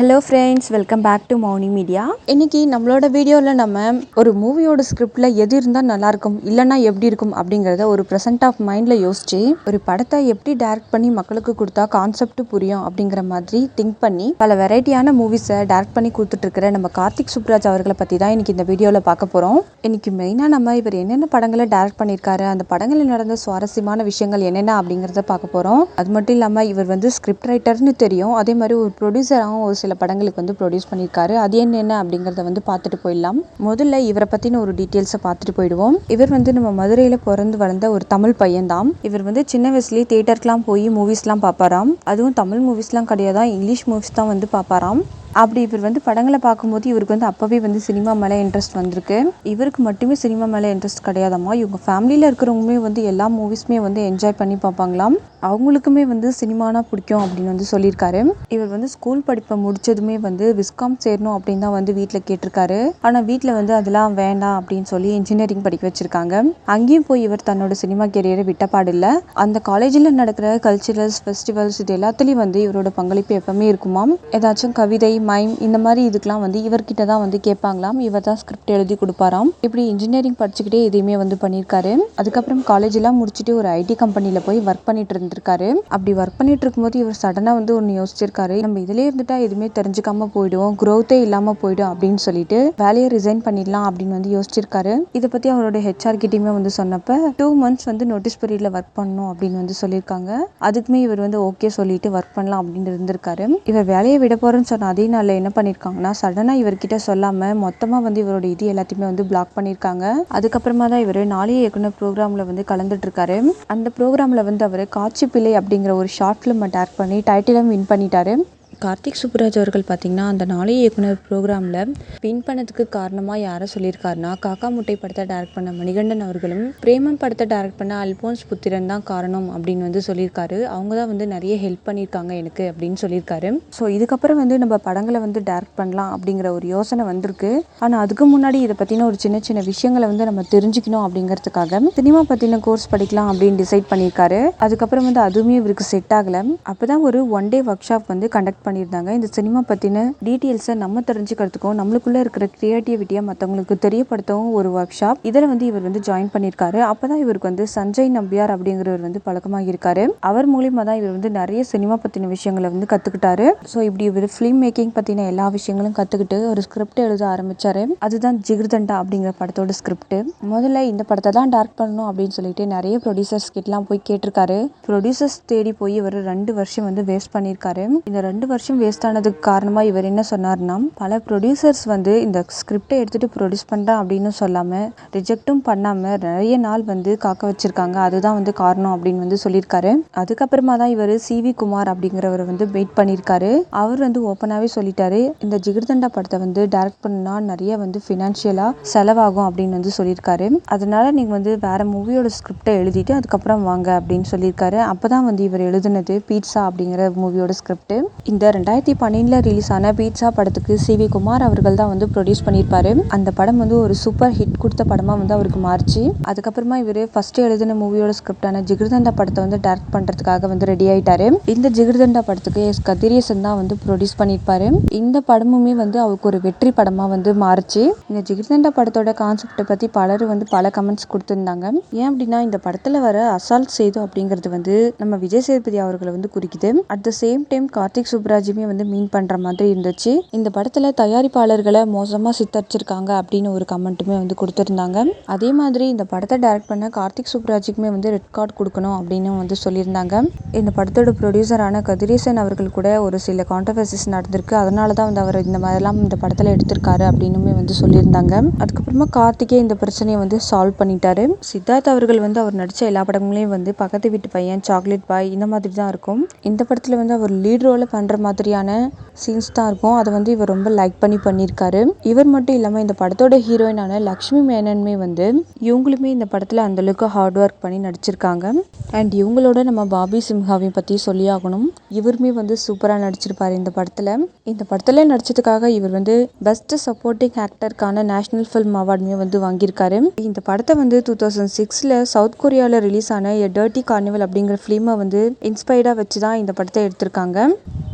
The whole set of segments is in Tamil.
Hello friends welcome back to morning media இன்னைக்கு நம்மளோட வீடியோவில் நம்ம ஒரு மூவியோட ஸ்கிரிப்டில் எது இருந்தால் நல்லாயிருக்கும் இல்லைன்னா எப்படி இருக்கும் அப்படிங்கிறத ஒரு ப்ரெசென்ட் ஆஃப் மைண்டில் யோசிச்சு ஒரு படத்தை எப்படி டேரக்ட் பண்ணி மக்களுக்கு கொடுத்தா கான்செப்ட் புரியும் அப்படிங்கிற மாதிரி திங்க் பண்ணி பல வெரைட்டியான மூவிஸை டேரக்ட் பண்ணி கொடுத்துட்ருக்கிற நம்ம கார்த்திக் சுப்ராஜ் அவர்களை பற்றி தான் இன்னைக்கு இந்த வீடியோவில் பார்க்க போகிறோம் இன்னைக்கு மெயினாக நம்ம இவர் என்னென்ன படங்களை டேரக்ட் பண்ணியிருக்காரு அந்த படங்களில் நடந்த சுவாரஸ்யமான விஷயங்கள் என்னென்ன அப்படிங்கிறத பார்க்க போகிறோம் அது மட்டும் இல்லாமல் இவர் வந்து ஸ்கிரிப்ட் ரைட்டர்னு தெரியும். அதே மாதிரி ஒரு ப்ரொடியூசராகவும் ஒரு சில படங்களுக்கு வந்து ப்ரொடியூஸ் பண்ணியிருக்காரு. அது என்னென்ன அப்படிங்கிறத வந்து பார்த்துட்டு போயிடலாம். முதல்ல இவரை பற்றின ஒரு டீட்டெயில்ஸை பார்த்துட்டு போயிடுவோம். இவர் வந்து நம்ம மதுரையில் பிறந்து வளர்ந்த ஒரு தமிழ் பையன்தான். இவர் வந்து சின்ன வயசுலேயே தேட்டருக்குலாம் போய் மூவிஸ்லாம் பார்ப்பாராம். அதுவும் தமிழ் மூவிஸ்லாம் கிடையாதான் இங்கிலீஷ் மூவிஸ் தான் வந்து பார்ப்பாராம். அப்படி இவர் வந்து படங்களை பார்க்கும்போது இவருக்கு வந்து அப்போவே வந்து சினிமா மேலே இன்ட்ரெஸ்ட் வந்திருக்கு. இவருக்கு மட்டுமே சினிமா மேலே இன்ட்ரெஸ்ட் கிடையாதாம்மா இவங்க ஃபேமிலியில் இருக்கிறவங்களுமே வந்து எல்லா மூவிஸுமே வந்து என்ஜாய் பண்ணி பார்ப்பாங்களாம். அவங்களுக்குமே வந்து சினிமானா பிடிக்கும் அப்படின்னு வந்து சொல்லியிருக்காரு. இவர் வந்து ஸ்கூல் படிப்பை முடிச்சதுமே வந்து விஸ்காம் சேரணும் அப்படின்னு தான் வந்து வீட்டில் கேட்டிருக்காரு. ஆனால் வீட்டில் வந்து அதெல்லாம் வேண்டாம் அப்படின்னு சொல்லி இன்ஜினியரிங் படிக்க வச்சிருக்காங்க. அங்கேயும் போய் இவர் தன்னோட சினிமா கெரியரை விட்டப்பாடில்லை அந்த காலேஜில் நடக்கிற கல்ச்சுரல்ஸ் ஃபெஸ்டிவல்ஸ் இது எல்லாத்துலேயும் வந்து இவரோட பங்களிப்பு எப்பவுமே இருக்குமாம். ஏதாச்சும் கவிதை மைம் இந்த மாதிரி இதுக்கெலாம் வந்து இவர்கிட்ட தான் வந்து கேட்பாங்களாம். இவர் தான் ஸ்கிரிப்ட் எழுதி கொடுப்பாராம். இப்படி இன்ஜினியரிங் படிச்சுக்கிட்டே எதையுமே வந்து பண்ணியிருக்காரு. அதுக்கப்புறம் காலேஜ் எல்லாம் முடிச்சுட்டு ஒரு ஐடி கம்பெனியில் போய் ஒர்க் பண்ணிட்டு இருந்திருக்காரு. அப்படி ஒர்க் பண்ணிட்டு இருக்கும்போது இவர் சடனாக வந்து ஒன்று யோசிச்சிருக்காரு. நம்ம இதிலே இருந்துட்டா எதுவுமே தெரிஞ்சுக்காம போயிடுவோம். க்ரோத்தே இல்லாமல் போயிடும் அப்படின்னு சொல்லிட்டு வேலையை ரிசைன் பண்ணிடலாம் அப்படின்னு வந்து யோசிச்சிருக்காரு. இதை பற்றி அவரோட ஹெச்ஆர் கிட்டேயுமே வந்து சொன்னப்ப டூ மந்த்ஸ் வந்து நோட்டீஸ் பீரியடில் ஒர்க் பண்ணணும் அப்படின்னு வந்து சொல்லியிருக்காங்க. அதுக்குமே இவர் வந்து ஓகே சொல்லிட்டு ஒர்க் பண்ணலாம் அப்படின்னு இருந்திருக்காரு. இவர் வேலையை விட போகிறேன்னு சொன்ன அதே நாளில் என்ன பண்ணியிருக்காங்கன்னா சடனாக இவர்கிட்ட சொல்லாமல் மொத்தமாக வந்து இவரோட இது எல்லாத்தையுமே வந்து பிளாக் பண்ணியிருக்காங்க அதுக்கப்புறமா தான் இவர் நாளைய இயக்குனர் ப்ரோக்ராமில் வந்து கலந்துட்டு இருக்காரு அந்த ப்ரோக்ராமில் வந்து அவர் காட்சி பிள்ளை அப்படிங்கிற ஒரு ஷார்ட் ஃபிலிமை அட்டாக் பண்ணி டைட்டிலும் வின் பண்ணிட்டாரு. கார்த்திக் சுப்புராஜ் அவர்கள் பார்த்தீங்கன்னா அந்த நாளைய இயக்குனர் ப்ரோக்ராமில் வின் பண்ணதுக்கு காரணமாக யாரை சொல்லியிருக்காருன்னா காக்கா முட்டை படத்தை டைரக்ட் பண்ண மணிகண்டன் அவர்களும் பிரேமம் படத்தை டைரக்ட் பண்ண அல்போன்ஸ் புத்திரன் தான் காரணம் அப்படின்னு வந்து சொல்லியிருக்காரு. அவங்க தான் வந்து நிறைய ஹெல்ப் பண்ணியிருக்காங்க எனக்கு அப்படின்னு சொல்லியிருக்காரு. ஸோ இதுக்கப்புறம் வந்து நம்ம படங்களை வந்து டைரக்ட் பண்ணலாம் அப்படிங்கிற ஒரு யோசனை வந்திருக்கு. ஆனால் அதுக்கு முன்னாடி இதை பற்றின ஒரு சின்ன சின்ன விஷயங்களை வந்து நம்ம தெரிஞ்சுக்கணும் அப்படிங்கிறதுக்காக சினிமா பற்றின கோர்ஸ் படிக்கலாம் அப்படின்னு டிசைட் பண்ணியிருக்காரு. அதுக்கப்புறம் வந்து அதுவுமே இவருக்கு செட் ஆகலை. அப்போ தான் ஒரு ஒன் டே ஒர்க் ஷாப் வந்து கண்டக்ட் பண்ணியிருந்தாங்க. இந்த சினிமா பற்றின டீட்டெயில்ஸை நம்ம தெரிஞ்சுக்கிறதுக்கும் நம்மளுக்குள்ளே இருக்கிற க்ரியேட்டிவிட்டியை மற்றவங்களுக்கு தெரியப்படுத்தவும் ஒரு ஒர்க் ஷாப் இதில் வந்து இவர் வந்து ஜாயின் பண்ணியிருக்காரு. அப்போ தான் இவருக்கு வந்து சஞ்சய் நம்பியார் அப்படிங்கிறவர் வந்து பழக்கமாக இருக்காரு அவர் மூலியமாக தான் இவர் வந்து நிறைய சினிமா பற்றின விஷயங்களை வந்து கற்றுக்கிட்டாரு ஸோ இப்படி இவர் ஃபிலிம் மேக்கிங் பற்றின எல்லா விஷயங்களும் கற்றுக்கிட்டு ஒரு ஸ்கிரிப்ட் எழுத ஆரம்பித்தார் அதுதான் ஜிகிர்தண்டா அப்படிங்கிற படத்தோட ஸ்கிரிப்ட் முதல்ல இந்த படத்தை தான் டார்க் பண்ணணும் அப்படின்னு சொல்லிட்டு நிறைய ப்ரொடியூசர்ஸ் கிட்டலாம் போய் கேட்டிருக்காரு. ப்ரொடியூசர்ஸ் தேடி போய் இவர் ரெண்டு வருஷம் வந்து வேஸ்ட் பண்ணியிருக்காரு. இந்த ரெண்டு வருஷம் வேஸ்ட் ஆனதுக்கு காரணமாக இவர் என்ன சொன்னார்னா பல ப்ரொடியூசர்ஸ் வந்து இந்த ஸ்கிரிப்டை எடுத்துகிட்டு ப்ரொடியூஸ் பண்ணுறேன் அப்படின்னு சொல்லாமல் ரிஜெக்ட்டும் பண்ணாமல் நிறைய நாள் வந்து காக்க வச்சுருக்காங்க. அதுதான் வந்து காரணம் அப்படின்னு வந்து சொல்லியிருக்காரு. அதுக்கப்புறமா தான் இவர் சிவி குமார் அப்படிங்கிறவர் வந்து வெயிட் பண்ணியிருக்காரு. அவர் வந்து ஓப்பனாகவே சொல்லிட்டாரு. இந்த ஜிகிர்தண்டா படத்தை வந்து டைரக்ட் பண்ணா நிறைய வந்து ஃபினான்ஷியலாக செலவாகும் அப்படின்னு வந்து சொல்லியிருக்காரு. அதனால நீங்கள் வந்து வேற மூவியோட ஸ்கிரிப்டை எழுதிட்டு அதுக்கப்புறம் வாங்க அப்படின்னு சொல்லியிருக்காரு. அப்போ தான் வந்து இவர் எழுதுனது பீட்சா அப்படிங்கிற மூவியோட ஸ்கிரிப்ட் இந்த ரெண்டாயிரத்தி பன்னெண்டில் ரிலீஸ் ஆன பீட்சா படத்துக்கு சி வி குமார் அவர்கள் தான் வந்து ப்ரொடியூஸ் பண்ணியிருப்பாரு. அந்த படம் வந்து ஒரு சூப்பர் ஹிட் கொடுத்த படமாக வந்து அவருக்கு மாறிச்சு. அதுக்கப்புறமா இவர் ஃபர்ஸ்ட் எழுதின மூவியோட ஸ்கிரிப்டான ஜிகிர்தண்டா படத்தை வந்து டேரக்ட் பண்ணுறதுக்காக வந்து ரெடி ஆயிட்டாரு. இந்த ஜிகிர்தண்டா படத்துக்கு எஸ் கதிரேசன் தான் வந்து ப்ரொடியூஸ் பண்ணியிருப்பாரு. இந்த படமுமே வந்து அவருக்கு ஒரு வெற்றி படமாக வந்து மாறுச்சு. இந்த ஜிகிர்தண்டா படத்தோட கான்செப்டை பற்றி பலர் வந்து பல கமெண்ட்ஸ் கொடுத்துருந்தாங்க. ஏன் அப்படின்னா இந்த படத்தில் வர அசால்ட் செய்து அப்படிங்கிறது வந்து நம்ம விஜய் சேதுபதி அவர்களை வந்து குறிக்குது. At the same time Karthik சுப்ராஜுமே வந்து மீன் பண்ணுற மாதிரி இருந்துச்சு. இந்த படத்தில் தயாரிப்பாளர்களை மோசமாக சித்தரிச்சிருக்காங்க அப்படின்னு ஒரு கமெண்ட்டுமே வந்து கொடுத்துருந்தாங்க. அதே மாதிரி இந்த படத்தை டைரக்ட் பண்ண கார்த்திக் சுப்ராஜுக்குமே வந்து ரெட் கார்டு கொடுக்கணும் அப்படின்னு வந்து சொல்லியிருந்தாங்க. இந்த படத்தோட ப்ரொடியூசரான கதிரேசன் அவர்கள் கூட ஒரு சில கான்ட்ரவர்சிஸ் நடந்திருக்கு. அதனால தான் வந்து அவர் இந்த மாதிரிலாம் இந்த படத்தில் எடுத்திருக்காரு அப்படின்னுமே வந்து சொல்லியிருந்தாங்க. அதுக்கப்புறமா கார்த்திகே இந்த பிரச்சனையை வந்து சால்வ் பண்ணிட்டாரு. சித்தார்த் அவர்கள் வந்து அவர் நடித்த எல்லா படங்களையும் வந்து பக்கத்து வீட்டு பையன் சாக்லேட் பாய் இந்த மாதிரி தான் இருக்கும். இந்த படத்தில் வந்து அவர் லீட் ரோலை பண்ணுற மாதிரியான சீன்ஸ் தான் இருக்கும். அதை வந்து இவர் ரொம்ப லைக் பண்ணி பண்ணியிருக்காரு. இவர் மட்டும் இல்லாமல் இந்த படத்தோட ஹீரோயினான லக்ஷ்மி மேனனுமே வந்து இவங்களுமே இந்த படத்தில் அந்தளவுக்கு ஹார்ட் ஒர்க் பண்ணி நடிச்சிருக்காங்க. அண்ட் இவங்களோட நம்ம பாபி சிம்ஹாவை பற்றி சொல்லி ஆகணும். இவருமே வந்து சூப்பராக நடிச்சிருப்பார் இந்த படத்தில். இந்த படத்தில் நடிச்சதுக்காக இவர் வந்து பெஸ்ட் சப்போர்ட்டிங் ஆக்டருக்கான நேஷனல் ஃபிலிம் அவார்டுமே வந்து வாங்கியிருக்காரு. இந்த படத்தை வந்து டூ தௌசண்ட் சிக்ஸில் சவுத் கொரியாவில் ரிலீஸ் ஆன எ டர்ட்டி கார்னிவல் அப்படிங்கிற ஃபிலிமை வந்து இன்ஸ்பைர்டாக வச்சு தான் இந்த படத்தை எடுத்திருக்காங்க.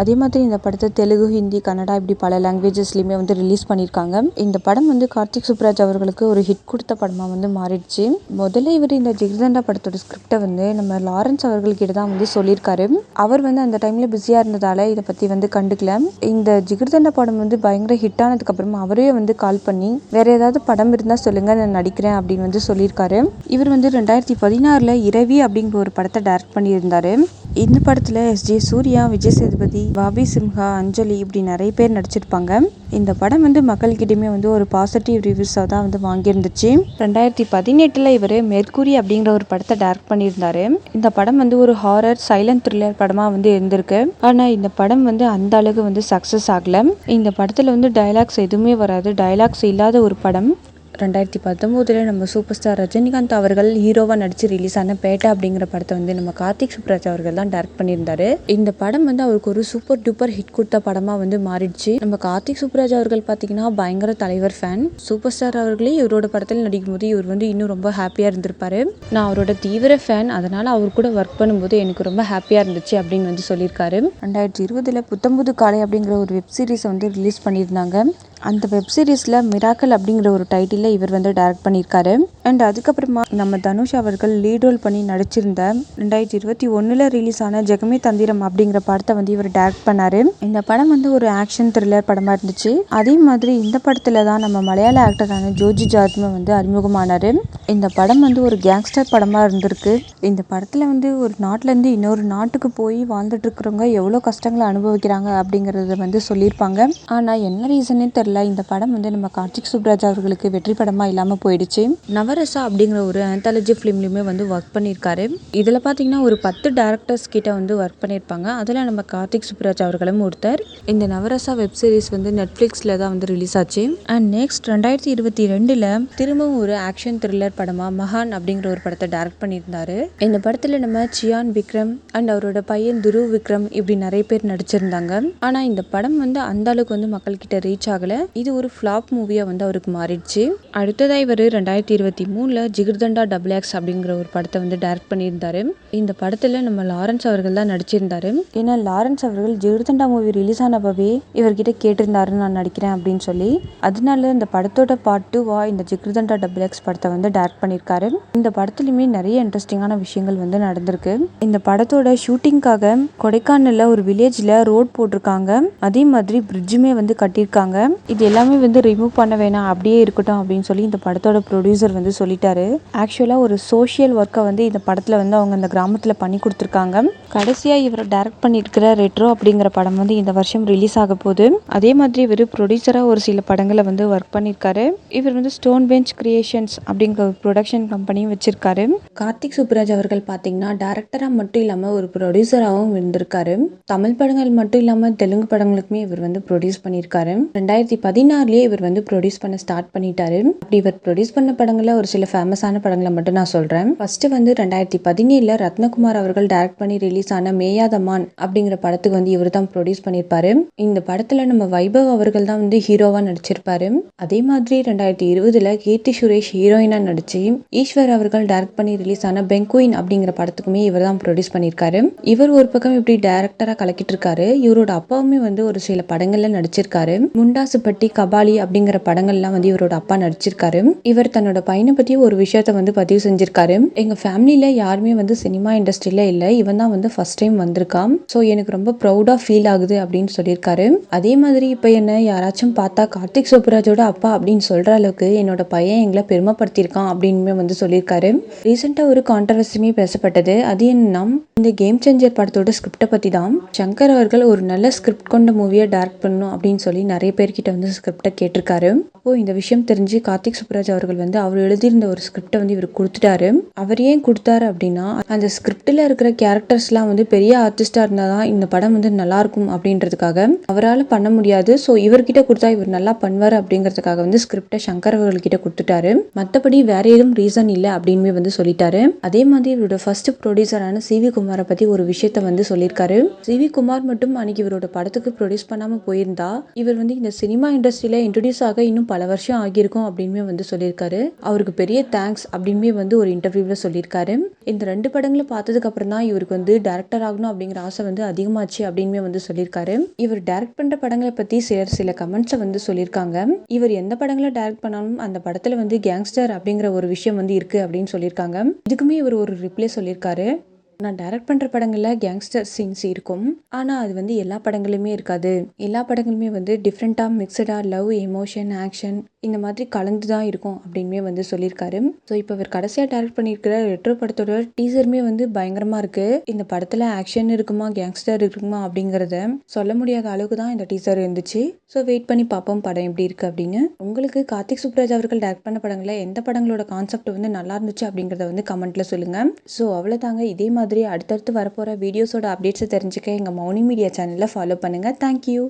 அது அதே மாதிரி இந்த படத்தை தெலுங்கு ஹிந்தி கன்னடா இப்படி பல லாங்குவேஜஸ்லையுமே வந்து ரிலீஸ் பண்ணியிருக்காங்க. இந்த படம் வந்து கார்த்திக் சுப்ராஜ் அவர்களுக்கு ஒரு ஹிட் கொடுத்த படமாக வந்து மாறிடுச்சு. முதல்ல இவர் இந்த ஜிகிர்தண்டா படத்தோட ஸ்கிரிப்டை வந்து நம்ம லாரன்ஸ் அவர்கள்கிட்ட தான் வந்து சொல்லியிருக்காரு. அவர் வந்து அந்த டைமில் பிஸியாக இருந்ததால் இதை பற்றி வந்து கண்டுக்கல. இந்த ஜிகிர்தண்டா படம் வந்து பயங்கர ஹிட் ஆனதுக்கப்புறமா அவரே வந்து கால் பண்ணி வேற ஏதாவது படம் இருந்தால் சொல்லுங்கள் நான் நடிக்கிறேன் அப்படின்னு வந்து சொல்லியிருக்காரு. இவர் வந்து ரெண்டாயிரத்தி பதினாறில் இரவி அப்படிங்கிற ஒரு படத்தை டைரக்ட் பண்ணியிருந்தாரு. இந்த படத்தில் எஸ் ஜே சூர்யா விஜய் சேதுபதி பாபி சிம்ஹா அஞ்சலி இப்படி நிறைய பேர் நடிச்சிருப்பாங்க. இந்த படம் வந்து மக்கள்கிட்டயுமே வந்து ஒரு பாசிட்டிவ் ரிவ்யூஸாக தான் வந்து வாங்கியிருந்துச்சு. ரெண்டாயிரத்தி பதினெட்டில் இவர் மெர்கூரி அப்படிங்கிற ஒரு படத்தை டேரக்ட் பண்ணியிருந்தாரு. இந்த படம் வந்து ஒரு ஹாரர் சைலண்ட் த்ரில்லர் படமாக வந்து இருந்திருக்கு. ஆனால் இந்த படம் வந்து அந்த அளவுக்கு வந்து சக்ஸஸ் ஆகல. இந்த படத்தில் வந்து டயலாக்ஸ் எதுவுமே வராது. டயலாக்ஸ் இல்லாத ஒரு படம். ரெண்டாயிரத்தி பத்தொம்போதில் நம்ம சூப்பர் ஸ்டார் ரஜினிகாந்த் அவர்கள் ஹீரோவாக நடித்து ரிலீஸ் ஆன பேட்டா அப்படிங்கிற படத்தை வந்து நம்ம கார்த்திக் சுப்ராஜ் அவர்கள் தான் டேரக்ட் பண்ணியிருந்தாரு. இந்த படம் வந்து அவருக்கு ஒரு சூப்பர் டூப்பர் ஹிட் கொடுத்த படமாக வந்து மாறிடுச்சு. நம்ம கார்த்திக் சுப்ராஜ் அவர்கள் பார்த்தீங்கன்னா பயங்கர தலைவர் ஃபேன் சூப்பர் ஸ்டார் அவர்களே இவரோட படத்தில் நடிக்கும் போது இவர் வந்து இன்னும் ரொம்ப ஹாப்பியாக இருந்திருப்பாரு. நான் அவரோட தீவிர ஃபேன் அதனால் அவர் கூட ஒர்க் பண்ணும்போது எனக்கு ரொம்ப ஹாப்பியாக இருந்துச்சு அப்படின்னு வந்து சொல்லியிருக்காரு. ரெண்டாயிரத்தி இருபதில் புத்தம்புது காலை அப்படிங்கிற ஒரு வெப் சீரிஸை வந்து ரிலீஸ் பண்ணியிருந்தாங்க. அந்த வெப் சீரிஸில் மிராக்கல் அப்படிங்கிற ஒரு டைட்டிலில் இவர் வந்து டைரக்ட் பண்ணியிருக்காரு. அண்ட் அதுக்கப்புறமா நம்ம தனுஷ் அவர்கள் லீட் ரோல் பண்ணி நடிச்சிருந்த ரெண்டாயிரத்தி இருபத்தி ஒன்றில் ரிலீஸ் ஆன ஜெகமே தந்திரம் அப்படிங்கிற படத்தை வந்து இவர் டைரக்ட் பண்ணார். இந்த படம் வந்து ஒரு ஆக்ஷன் த்ரில்லர் படமாக இருந்துச்சு. அதே மாதிரி இந்த படத்தில் தான் நம்ம மலையாள ஆக்டரான ஜோஜி ஜார்ஜ்மே வந்து அறிமுகமானார். இந்த படம் வந்து ஒரு கேங்ஸ்டர் படமாக இருந்திருக்கு. இந்த படத்தில் வந்து ஒரு நாட்டிலேருந்து இன்னொரு நாட்டுக்கு போய் வாழ்ந்துட்டு இருக்கிறவங்க எவ்வளோ கஷ்டங்களை அனுபவிக்கிறாங்க அப்படிங்கிறத வந்து சொல்லியிருப்பாங்க. ஆனால் என்ன ரீசனே தெரில இந்த படம் வந்து நம்ம கார்த்திக் சுப்ராஜ் அவர்களுக்கு வெற்றி படமாக இல்லாமல் போயிடுச்சு. நவரசா அப்படிங்கிற ஒரு ஆந்தாலஜி ஃபிலிம்லையுமே வந்து ஒர்க் பண்ணியிருக்காரு. இதில் பார்த்தீங்கன்னா ஒரு பத்து டேரக்டர்ஸ் கிட்ட வந்து ஒர்க் பண்ணியிருப்பாங்க. அதில் நம்ம கார்த்திக் சுப்ராஜ் அவர்களும் ஒருத்தர். இந்த நவரசா வெப் சீரிஸ் வந்து நெட்ஃப்ளிக்ஸில் தான் வந்து ரிலீஸ் ஆச்சு. அண்ட் நெக்ஸ்ட் ரெண்டாயிரத்தி இருபத்தி ரெண்டில் திரும்பவும் ஒரு ஆக்ஷன் த்ரில்லர் படமாக மகான் அப்படிங்கிற ஒரு படத்தை டேரக்ட் பண்ணியிருந்தாரு. இந்த படத்தில் நம்ம சியான் விக்ரம் அண்ட் அவரோட பையன் துருவ் விக்ரம் இப்படி நிறைய பேர் நடிச்சிருந்தாங்க. ஆனால் இந்த படம் வந்து அந்த அளவுக்கு வந்து மக்கள்கிட்ட ரீச் ஆகலை. இது ஒரு ஃப்ளாப் மூவியாக வந்து அவருக்கு மாறிடுச்சு. அடுத்ததாக இவர் ரெண்டாயிரத்தி இருபத்தி மூணில் ஜிகிர்தண்டா டபுள் எக்ஸ் அப்படிங்கிற ஒரு படத்தை வந்து டைரக்ட் பண்ணியிருந்தாரு. இந்த படத்தில் நம்ம லாரன்ஸ் அவர்கள் தான் நடிச்சிருந்தார். ஏன்னா லாரன்ஸ் அவர்கள் ஜிகிர்தண்டா மூவி ரிலீஸ் ஆனப்பவே இவர்கிட்ட கேட்டிருந்தாருன்னு நான் நடிக்கிறேன் அப்படின்னு சொல்லி அதனால இந்த படத்தோட பார்ட் டூவா இந்த ஜிகிர்தண்டா டபுள் ஆக்ஸ் படத்தை வந்து டைரக்ட் பண்ணியிருக்காரு. இந்த படத்துலையுமே நிறைய இன்ட்ரெஸ்டிங்கான விஷயங்கள் வந்து நடந்திருக்கு. இந்த படத்தோட ஷூட்டிங்காக கொடைக்கானலில் ஒரு வில்லேஜில் ரோட் போட்டிருக்காங்க. அதே மாதிரி பிரிட்ஜுமே வந்து கட்டியிருக்காங்க. இது எல்லாமே வந்து ரிமூவ் பண்ண வேணாம் அப்படியே இருக்கட்டும் அப்படின்னு சொல்லி இந்த படத்தோட ப்ரொடியூசர் வந்து சொல்லிட்டாரு. ஆக்சுவலாக ஒரு சோஷியல் ஒர்க்கை வந்து இந்த படத்தில் வந்து அவங்க அந்த கிராமத்தில் பண்ணி கொடுத்துருக்காங்க. கடைசியாக இவர் டைரக்ட் பண்ணியிருக்கிற ரெட்ரோ அப்படிங்கிற படம் வந்து இந்த வருஷம் ரிலீஸ் ஆக போகுது. அதே மாதிரி இவர் ப்ரொடியூசராக ஒரு சில படங்களை வந்து ஒர்க் பண்ணியிருக்காரு. இவர் வந்து ஸ்டோன் பெஞ்ச் கிரியேஷன்ஸ் அப்படிங்கிற ஒரு ப்ரொடக்ஷன் கம்பெனியும் வச்சிருக்காரு. கார்த்திக் சுப்ராஜ் அவர்கள் பார்த்தீங்கன்னா டேரக்டராக மட்டும் இல்லாமல் ஒரு ப்ரொடியூசராகவும் இருந்திருக்காரு. தமிழ் படங்கள் மட்டும் இல்லாமல் தெலுங்கு படங்களுக்குமே இவர் வந்து ப்ரொடியூஸ் பண்ணியிருக்காரு. ரெண்டாயிரத்தி பதினாறுலேயே இவர் வந்து ப்ரொடியூஸ் பண்ண ஸ்டார்ட் பண்ணிட்டாரு. அப்படி இவர் ப்ரொடியூஸ் பண்ண படங்களில் ஒரு சில ஃபேமஸான படங்களை மட்டும் நான் சொல்கிறேன் ஃபர்ஸ்ட் வந்து ரெண்டாயிரத்தி பதினேழில் ரத்னகுமார் அவர்கள் டைரக்ட் பண்ணி ரிலீஸ் ஆன மேயாதமான் அப்படிங்கிற படத்துக்கு வந்து இவர் தான் ப்ரொடியூஸ் பண்ணியிருப்பாரு. இந்த படத்தில் நம்ம வைபவ் அவர்கள் தான் வந்து ஹீரோவாக நடிச்சிருப்பாரு. அதே மாதிரி ரெண்டாயிரத்தி இருபதுல கீர்த்தி சுரேஷ் ஹீரோயினாக நடிச்சு ஈஸ்வர் அவர்கள் டைரக்ட் பண்ணி ரிலீஸ் ஆன பெங்குயின் அப்படிங்கிற படத்துக்குமே இவர் தான் ப்ரொடியூஸ் பண்ணியிருக்காரு. இவர் ஒரு பக்கம் இப்படி டைரக்டராக கலக்கிட்டு இருக்காரு. இவரோட அப்பாவுமே வந்து ஒரு சில படங்கள்ல நடிச்சிருக்காரு. முண்டாசுப்பட்டி கபாலி அப்படிங்கிற படங்கள்லாம் வந்து இவரோட அப்பா வச்சிருக்காரு. இவர் தன்னோட பையனை பத்தி ஒரு விஷயத்த வந்து பதிவு செஞ்சிருக்காரு. எங்க ஃபேமிலியில யாருமே வந்து சினிமா இண்டஸ்ட்ரியில இல்ல. இவன் தான் வந்து ஃபர்ஸ்ட் டைம் வந்திருக்கான். ஸோ எனக்கு ரொம்ப ப்ரௌடா ஃபீல் ஆகுது அப்படின்னு சொல்லியிருக்காரு. அதே மாதிரி இப்போ என்ன யாராச்சும் பார்த்தா கார்த்திக் சுப்ராஜோட அப்பா அப்படின்னு சொல்ற அளவுக்கு என்னோட பையன் எங்களை பெருமைப்படுத்தியிருக்கான் அப்படின்னு வந்து சொல்லியிருக்காரு. ரீசெண்டாக ஒரு கான்ட்ரவர்சியுமே பேசப்பட்டது. அது என்னன்னா இந்த கேம் சேஞ்சர் படத்தோட ஸ்கிரிப்டை பற்றி தான் சங்கர் அவர்கள் ஒரு நல்ல ஸ்கிரிப்ட் கொண்ட மூவியை டேரக்ட் பண்ணணும் அப்படின்னு சொல்லி நிறைய பேர்கிட்ட வந்து ஸ்கிரிப்டை கேட்டிருக்காரு. ஓ இந்த விஷயம் தெரிஞ்சு கார்த்திக் சுப்ராஜ் அவர்கள் வந்து அவர் எழுதியிருந்த ஒரு ஸ்கிரிப்டை வந்து இவர் கொடுத்துட்டாரு. அவர் ஏன் கொடுத்தாரு அப்படின்னா அந்த ஸ்கிரிப்டில் இருக்கிற கேரக்டர்ஸ்லாம் வந்து பெரிய ஆர்டிஸ்டாக இருந்தால் தான் இந்த படம் வந்து நல்லா இருக்கும் அப்படின்றதுக்காக அவரால் பண்ண முடியாது. ஸோ இவர்கிட்ட கொடுத்தா இவர் நல்லா பண்ணுவார் அப்படிங்கிறதுக்காக வந்து ஸ்கிரிப்டை சங்கர் அவர்கள்கிட்ட கொடுத்துட்டாரு. மற்றபடி வேற எதுவும் ரீசன் இல்லை அப்படின்னு வந்து சொல்லிட்டாரு. அதே மாதிரி இவரோட ஃபர்ஸ்ட் ப்ரொடியூசரான சி வி குமாரை பற்றி ஒரு விஷயத்த வந்து சொல்லியிருக்காரு. சி வி குமார் மட்டும் அன்னைக்கு இவரோட படத்துக்கு ப்ரொடியூஸ் பண்ணாமல் போயிருந்தா இவர் வந்து இந்த சினிமா சினிமா இண்டஸ்ட்ரியில் இன்ட்ரடியூஸ் ஆக இன்னும் பல வருஷம் ஆகியிருக்கும் அப்படின்னு வந்து சொல்லியிருக்காரு. அவருக்கு பெரிய தேங்க்ஸ் அப்படின்னு வந்து ஒரு இன்டர்வியூவில் சொல்லியிருக்காரு. இந்த ரெண்டு படங்களை பார்த்ததுக்கு அப்புறம் தான் இவருக்கு வந்து டேரக்டர் ஆகணும் அப்படிங்கிற ஆசை வந்து அதிகமாச்சு அப்படின்னு வந்து சொல்லியிருக்காரு. இவர் டைரக்ட் பண்ணுற படங்களை பற்றி சிலர் சில கமெண்ட்ஸை வந்து சொல்லியிருக்காங்க. இவர் எந்த படங்களை டைரக்ட் பண்ணாலும் அந்த படத்தில் வந்து கேங்ஸ்டர் அப்படிங்கிற ஒரு விஷயம் வந்து இருக்குது அப்படின்னு சொல்லியிருக்காங்க. இதுக்குமே இவர் ஒரு ரிப்ளை சொல்லியிருக்காரு. நான் டைரக்ட் பண்ணுற படங்களில் கேங்ஸ்டர் சீன்ஸ் இருக்கும். ஆனால் அது வந்து எல்லா படங்களுமே இருக்காது. எல்லா படங்களுமே வந்து டிஃப்ரெண்ட்டாக மிக்சடாக லவ் எமோஷன் ஆக்ஷன் இந்த மாதிரி கலந்து தான் இருக்கும் அப்படின்மே வந்து சொல்லியிருக்காரு. ஸோ இப்போ இவர் கடைசியாக டைரக்ட் பண்ணியிருக்கிற ரெட்ரோ படத்தோட டீசருமே வந்து பயங்கரமாக இருக்குது இந்த படத்தில் ஆக்ஷன் இருக்குமா கேங்ஸ்டர் இருக்குமா அப்படிங்கிறத சொல்ல முடியாத அளவுக்கு தான் இந்த டீசர் இருந்துச்சு. ஸோ வெயிட் பண்ணி பார்ப்போம் படம் எப்படி இருக்குது அப்படின்னு. உங்களுக்கு கார்த்திக் சுப்ராஜ் அவர்கள் டைரக்ட் பண்ண படங்களில் எந்த படங்களோட கான்செப்ட் வந்து நல்லா இருந்துச்சு அப்படிங்கிறத வந்து கமெண்ட்டில் சொல்லுங்கள் ஸோ அவ்வளோதாங்க இதே மாதிரி அடுத்தடுத்து வரப்போகிற வீடியோஸோட அப்டேட்ஸை தெரிஞ்சுக்க எங்கள் மௌனி மீடியா சேனலில் ஃபாலோ பண்ணுங்கள் தேங்க்யூ